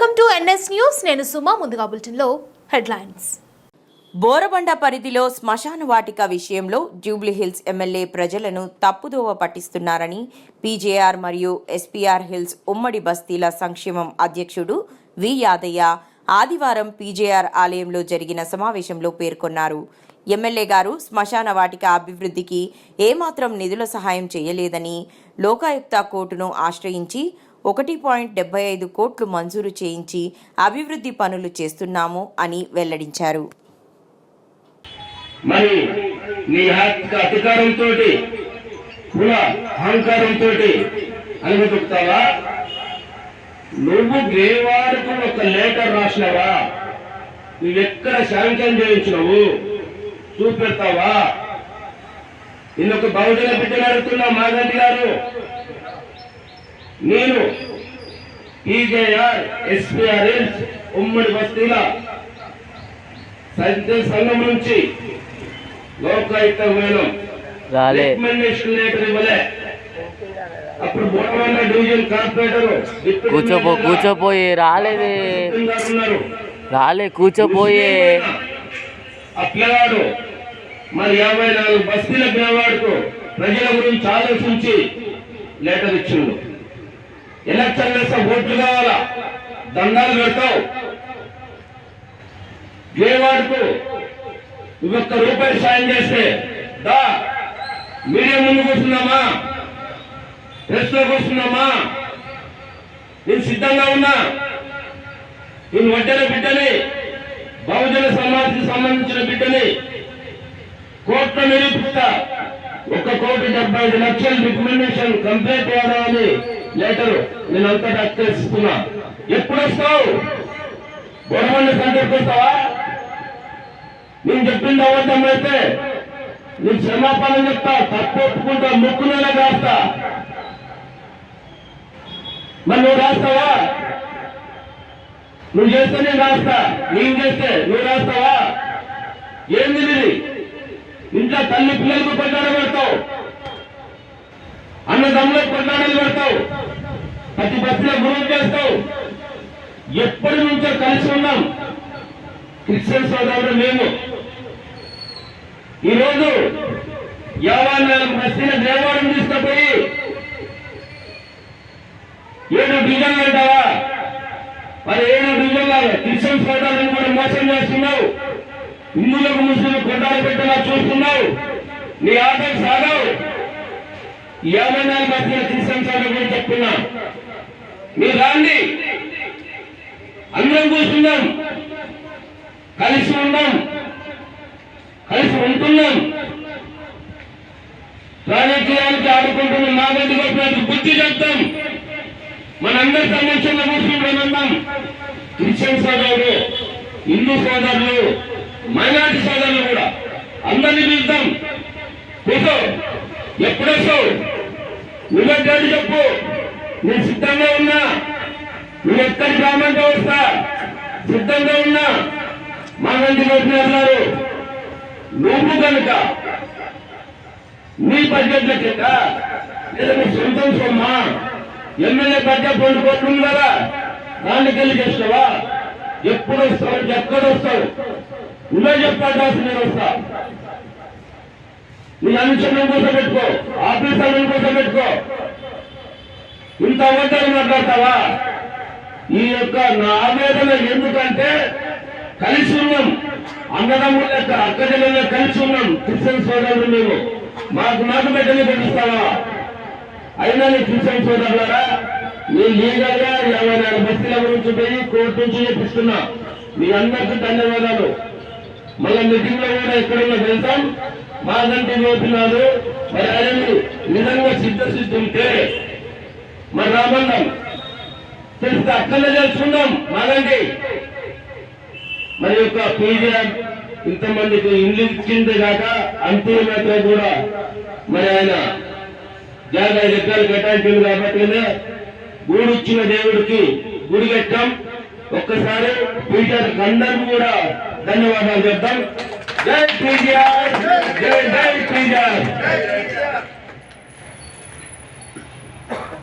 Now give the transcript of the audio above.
Welcome to NS news. నేను సుమా ముందుగా బులెటిన్లో హెడ్లైన్స్. బోరబండ పరిధిలో శ్మశాన వాటిక విషయంలో జూబ్లీహిల్స్ ఎమ్మెల్యే ప్రజలను తప్పుదోవ పట్టిస్తున్నారని పీజేఆర్ మరియు ఎస్పీఆర్ హిల్స్ ఉమ్మడి బస్తీల సంక్షేమం అధ్యక్షుడు వి యాదయ్య ఆదివారం పీజేఆర్ ఆలయంలో జరిగిన సమావేశంలో పేర్కొన్నారు. ఎమ్మెల్యే గారు శ్మశాన వాటిక అభివృద్ధికి ఏమాత్రం నిధుల సహాయం చేయలేదని లోకాయుక్త కోర్టును ఆశ్రయించి ఒకటి పాయింట్ డెబ్బై ఐదు కోట్లు మంజూరు చేయించి అభివృద్ధి పనులు చేస్తున్నాము అని వెల్లడించారు. మరి నీ అధికారంతో కుల అహంకారంతో అని నువ్వు గ్రేవాడుకు ఒక లేటర్ రాసినావా? నువ్వెక్కడ శాంక్షన్ చేయించినావు? చూపెడతావా? నిన్నొక బహుజన బిడ్డలు అడుగుతున్నా మాగంటి గారు నేను ఈజేఆర్ ఎస్పీఆర్ ఉమ్మడి బస్తీల సైద్య సంఘం నుంచి లోకాయుక్త రికమెండేషన్ లెటర్ ఇవ్వలే. అప్పుడు బోడమండ డివిజన్ కార్పొరేటర్ డిప్యూటీ కూర్చోపో కూర్చోపోయి రాలేదే. రాలే కూర్చోపోయే. ఆ పిల్లవాడు మరి యాభై నాలుగు బస్తీల పిల్లవాడుకు ప్రజల గురించి ఆలోచించి లెటర్ ఇచ్చిండు. ఎలక్షన్ వేస్తే ఓట్లు కావాలా? దండాలు పెడతావు. గేవాడుకు ఒక్క రూపాయి సాయం చేస్తే దా మీడియా ముందు కూర్చున్నామా ప్రెస్లో కూర్చున్నామా నేను సిద్ధంగా ఉన్నా. నేను వడ్డన బిడ్డని బహుజన సమాజానికి సంబంధించిన బిడ్డని కోట్ల నిరూపిస్తా ఒక కోటి డెబ్బై ఐదు లక్షల రికమెండేషన్ కంప్లీట్ లెటర్ నేను టచ్ చేసుకున్నా. ఎప్పుడు వస్తావు? గవర్నమెంట్ సెంటర్కి వస్తావా నేను చెప్పింది అబద్ధం అయితే నేను క్షమాపణ చెప్తా తప్పు ఒప్పుకుంటా ముక్కు నెల రాస్తా. మరి నువ్వు రాస్తావా? నువ్వు చేస్తే నేను రాస్తా. నేను చేస్తే నువ్వు రాస్తావా? ఏంది ఇది? ఇంట్లో తల్లి పిల్లలకు కొట్టాడ పెడతావు అన్నదమ్ములకు కొట్టాడలు పెడతావు ప్రతి బస్సులో గురువు చేస్తావు ఎప్పటి నుంచో కలిసి ఉన్నాం. క్రిస్టియన్ సోదరుడు మేము. ఈరోజు యాభై నాలుగు బస్తీల దేవాలయం తీసుకుపోయి ఏడు డివిజన్లు అంటావా? మరి ఏడు డివిజన్లు క్రిస్టియన్ సోదరులను కూడా మోసం చేస్తున్నావు. హిందువులకు ముస్లింలు కొట్టాలు పెట్టేలా చూస్తున్నావు. నీ ఆటలు సాగవు. యాభై నాలుగు బస్తీల క్రిస్టియన్ సోదరులు కూడా చెప్తున్నా. మీరు రాండి. అందరం కూర్చుందాం. కలిసి ఉందాం. కలిసి ఉంటున్నాం. రాజకీయాలకి ఆడుకుంటున్న నాగంటి గోపినాథ్ బుద్ధి చెప్తాం. మనందరి సమక్షంలో కూర్చుంటాం క్రిస్టియన్ సోదరులు హిందూ సోదరులు మైనార్టీ సోదరులు కూడా అందరినీ పిలుద్దాం. కూర్చో. ఎప్పుడొస్తావు? నువ్వెక్కడి చెప్పు. నేను సిద్ధంగా ఉన్నా. నువ్వు ఎక్కడి గ్రామంలో వస్తా? సిద్ధంగా ఉన్నా. మాగంటి గోపినాథ్ అన్నారు నువ్వు కనుక నీ బడ్జెట్ల చేత లేదా నీ సొంతం సొమ్మా ఎమ్మెల్యే బడ్జెట్ రెండు కోట్లు కదా దాన్ని వెళ్ళి చేస్తావా? ఎప్పుడు వస్తావు? ఎక్కడ వస్తావు? నువ్వే చెప్పాల్సి నేను వస్తా. నీ అనుచరులను కోసం పెట్టుకో ఆఫీసర్లను కోసం పెట్టుకో ఇంత అబద్ధాలు మాట్లాడతావా? ఈ యొక్క నా ఆవేదన ఎందుకంటే కలిసి ఉన్నాం. అన్నదమ్ముల యొక్క అక్కజనుల కలిసి ఉన్నాం. క్రిస్టియన్ సోదరులు మేము. మాకు మాకు బిడ్డలు తెలుస్తావా? అయినా నీ క్రిస్టియన్ సోదరులారా నీ లీగల్గా యాభై నాలుగు బస్తీల గురించి పోయి కోర్టు నుంచి చేపిస్తున్నా మీ అందరికీ ధన్యవాదాలు. మళ్ళీ మీటింగ్లో కూడా ఎక్కడున్నా వెళ్తాం మాగంటి మోపినాడు మరి ఆయన నిజంగా సిద్ధసిద్ధి ఉంటే మరి రామన్నాం. తెలిస్తే అక్కడనే తెలుసుకుందాం. మాగంటి మరి యొక్క పీజీఎం ఇంతమందికి ఇల్లు ఇచ్చింది కాక అంతిమతో కూడా. మరి ఆయన జాగా ఎకరాలు కట్టాల్సింది కాబట్టి గూడు ఇచ్చిన దేవుడికి గుడి కట్టాం. ఒక్కసారి పీజీఆర్ అందరికీ కూడా ధన్యవాదాలు చెప్తాం. జై పీజీఆర్. జై జై